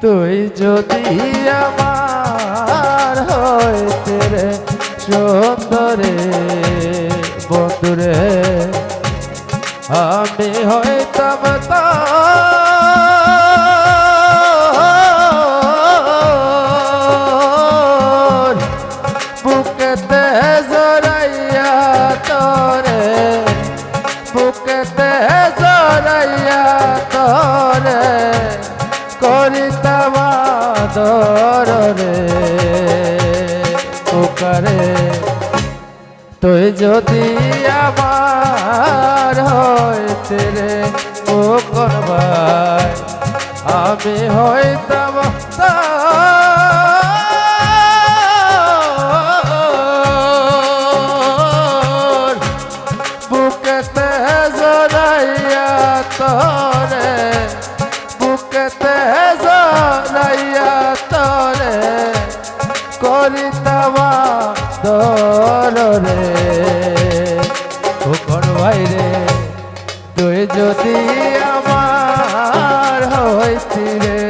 তুই যদি আমার হইতে রে সুন্দরে বন্ধুরে আমি হইতাম তোর দরে ওকারে তুই যদি আমার হইতে রে ও করবাই আমি হইতাম বাইরে তুই যদি আমার হইতি রে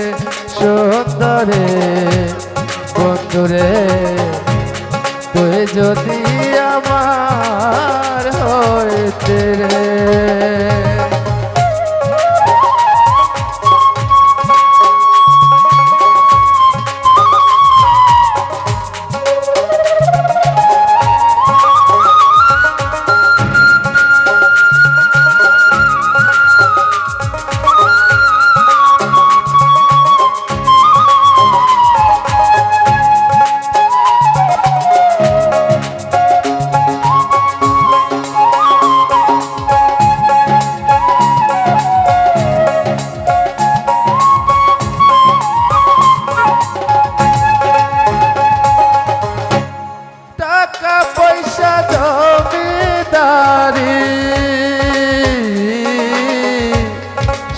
সুন্দরে তুই যদি আমার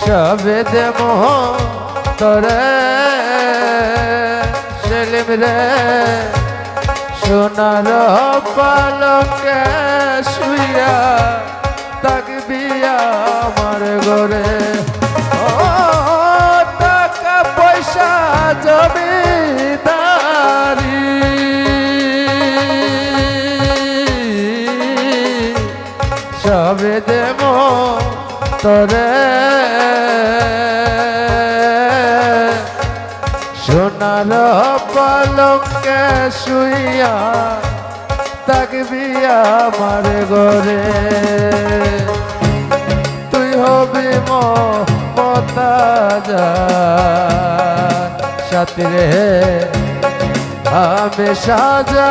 সবে দেব তোরে? সেলিম রে, সোনার পালকে শুইয়া থাকবি আমার ঘরে। ও, টাকা পয়সা জমিদারি। সবে দেব তোরে সোনার পালকে শুইয়া থাকবি আমার ঘরে। তুই হবি মতা যা সাথে আমি সাজা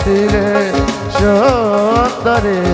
হইতিরে সুন্দরে